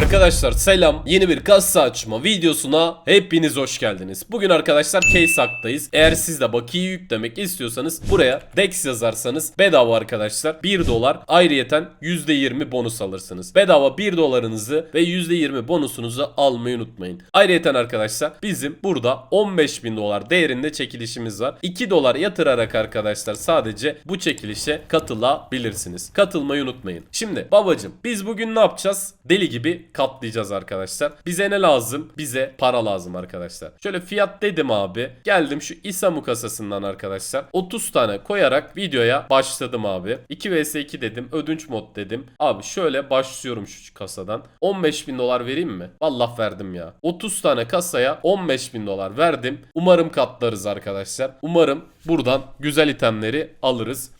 Arkadaşlar selam. Yeni bir kasa açma videosuna hepiniz hoş geldiniz. Bugün arkadaşlar case haktayız. Eğer siz de bakiye yüklemek istiyorsanız buraya DEX yazarsanız bedava arkadaşlar 1 dolar ayrıyeten %20 bonus alırsınız. Bedava 1 dolarınızı ve %20 bonusunuzu almayı unutmayın. Ayrıyeten arkadaşlar bizim burada 15 bin dolar değerinde çekilişimiz var. 2 dolar yatırarak arkadaşlar sadece bu çekilişe katılabilirsiniz. Katılmayı unutmayın. Şimdi babacım biz bugün ne yapacağız? Deli gibi katlayacağız arkadaşlar. Bize ne lazım? Bize para lazım arkadaşlar. Şöyle fiyat dedim abi. Geldim şu İSAMU kasasından arkadaşlar. 30 tane koyarak videoya başladım abi. 2 vs 2 dedim. Ödünç mod dedim. Abi şöyle başlıyorum şu kasadan. 15 bin dolar vereyim mi? Vallahi verdim ya. 30 tane kasaya 15 bin dolar verdim. Umarım katlarız arkadaşlar. Umarım buradan güzel itemleri alırız.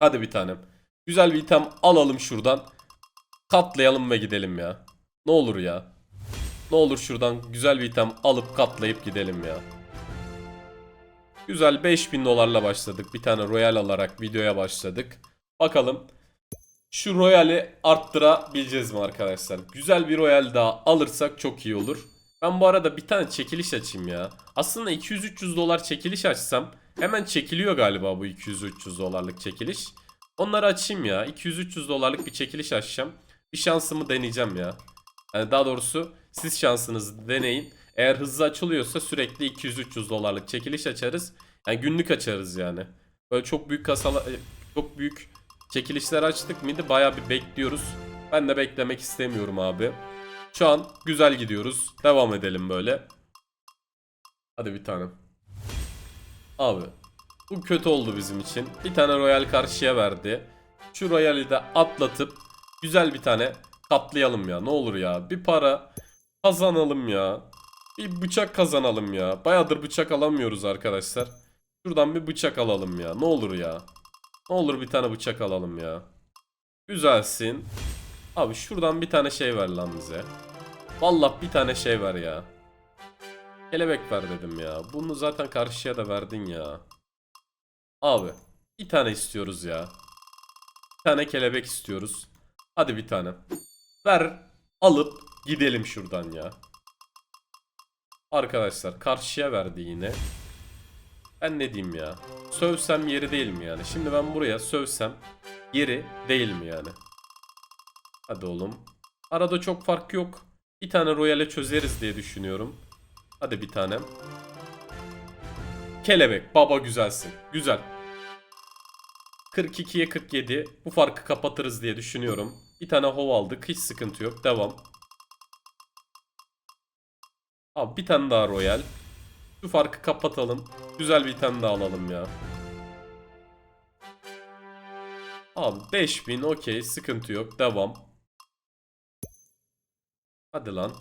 Hadi bir tanem. Güzel bir item alalım şuradan. Katlayalım ve gidelim ya. Ne olur ya. Ne olur şuradan güzel bir item alıp katlayıp gidelim ya. Güzel 5000 dolarla başladık. Bir tane royal alarak videoya başladık. Bakalım şu royali arttırabileceğiz mi arkadaşlar? Güzel bir royal daha alırsak çok iyi olur. Ben bu arada bir tane çekiliş açayım ya. Aslında 200-300 dolar çekiliş açsam hemen çekiliyor galiba bu 200-300 dolarlık çekiliş. Onları açayım ya. 200-300 dolarlık bir çekiliş açacağım. Bir şansımı deneyeceğim ya. Yani daha doğrusu siz şansınızı deneyin. Eğer hızlı açılıyorsa sürekli 200-300 dolarlık çekiliş açarız. Yani günlük açarız yani. Böyle çok büyük kasalar, çok büyük çekilişler açtık mıydı baya bir bekliyoruz. Ben de beklemek istemiyorum abi. Şu an güzel gidiyoruz. Devam edelim böyle. Hadi bir tane. Abi bu kötü oldu bizim için. Bir tane royal karşıya verdi. Şu royali de atlatıp güzel bir tane katlayalım ya. Ne olur ya. Bir para kazanalım ya. Bir bıçak kazanalım ya. Bayağıdır bıçak alamıyoruz arkadaşlar. Şuradan bir bıçak alalım ya. Ne olur ya. Ne olur bir tane bıçak alalım ya. Güzelsin. Abi şuradan bir tane şey ver lan bize. Vallahi bir tane şey ver ya. Kelebek ver dedim ya. Bunu zaten karşıya da verdin ya. Abi bir tane istiyoruz ya. Bir tane kelebek istiyoruz. Hadi bir tane. Ver alıp gidelim şuradan ya. Arkadaşlar karşıya verdi yine. Ben ne diyeyim ya. Sövsem yeri değil mi yani? Şimdi ben buraya sövsem yeri değil mi yani? Hadi oğlum. Arada çok fark yok. Bir tane royale çözeriz diye düşünüyorum. Hadi bir tanem. Kelebek. Baba güzelsin. Güzel. 42'ye 47. Bu farkı kapatırız diye düşünüyorum. Bir tane hov aldık. Hiç sıkıntı yok. Devam. Abi bir tane daha royal. Şu farkı kapatalım. Güzel bir tane daha alalım ya. Abi 5000 okey sıkıntı yok. Devam. Hadi lan.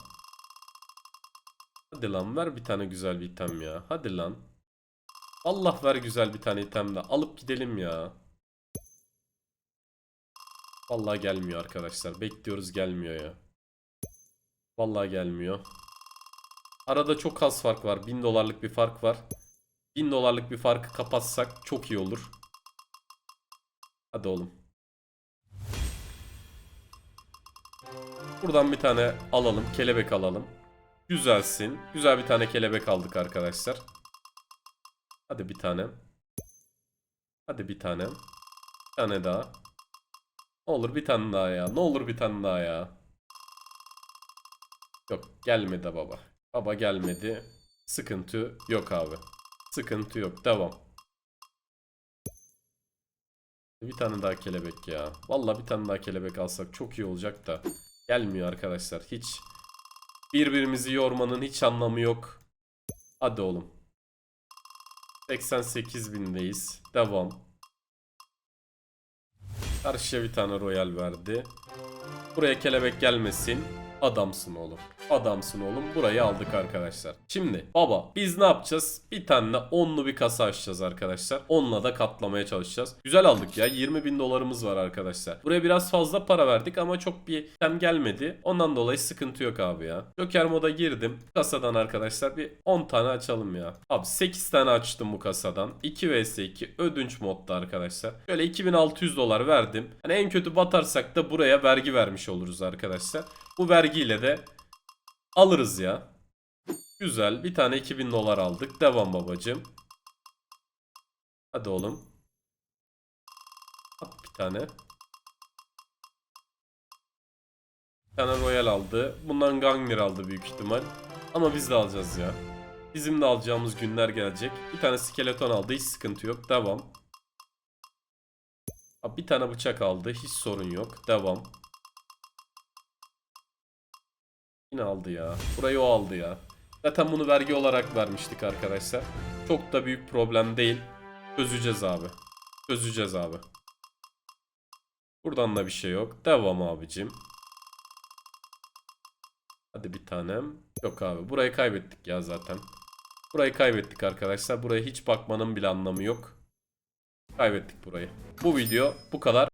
Hadi lan ver bir tane güzel bir item ya. Hadi lan. Allah ver güzel bir tane item de alıp gidelim ya. Vallahi gelmiyor arkadaşlar. Bekliyoruz gelmiyor ya. Vallahi gelmiyor. Arada çok az fark var. 1000 dolarlık bir fark var. 1000 dolarlık bir farkı kapatsak çok iyi olur. Hadi oğlum. Buradan bir tane alalım. Kelebek alalım. Güzelsin. Güzel bir tane kelebek aldık arkadaşlar. Hadi bir tane. Hadi bir tane. Bir tane daha. Olur bir tane daha ya. Ne olur bir tane daha ya. Yok gelmedi baba. Baba gelmedi. Sıkıntı yok abi. Sıkıntı yok. Devam. Bir tane daha kelebek ya. Vallahi bir tane daha kelebek alsak çok iyi olacak da. Gelmiyor arkadaşlar. Hiç birbirimizi yormanın hiç anlamı yok. Hadi oğlum. 88 bindeyiz. Devam. Karşıya bir tane royal verdi. Buraya kelebek gelmesin. Adamsın oğlum. Adamsın oğlum. Burayı aldık arkadaşlar. Şimdi baba biz ne yapacağız? Bir tane onlu bir kasa açacağız arkadaşlar. Onunla da katlamaya çalışacağız. Güzel aldık ya. 20 bin dolarımız var arkadaşlar. Buraya biraz fazla para verdik ama çok bir item gelmedi. Ondan dolayı sıkıntı yok abi ya. Joker moda girdim. Kasadan arkadaşlar bir 10 tane açalım ya. Abi 8 tane açtım bu kasadan. 2 vs 2 ödünç modda arkadaşlar. Şöyle 2600 dolar verdim. Hani en kötü batarsak da buraya vergi vermiş oluruz arkadaşlar. Bu vergiyle de alırız ya. Güzel. Bir tane 2000 dolar aldık. Devam babacım. Hadi oğlum. At bir tane. Bir tane Royal aldı. Bundan Gangnir aldı büyük ihtimal. Ama biz de alacağız ya. Bizim de alacağımız günler gelecek. Bir tane skeleton aldı. Hiç sıkıntı yok. Devam. Bir tane bıçak aldı. Hiç sorun yok. Devam. Yine aldı ya. Burayı o aldı ya. Zaten bunu vergi olarak vermiştik arkadaşlar. Çok da büyük problem değil. Çözeceğiz abi. Çözeceğiz abi. Buradan da bir şey yok. Devam abicim. Hadi bir tanem. Yok abi. Burayı kaybettik ya zaten. Burayı kaybettik arkadaşlar. Buraya hiç bakmanın bile anlamı yok. Kaybettik burayı. Bu video bu kadar.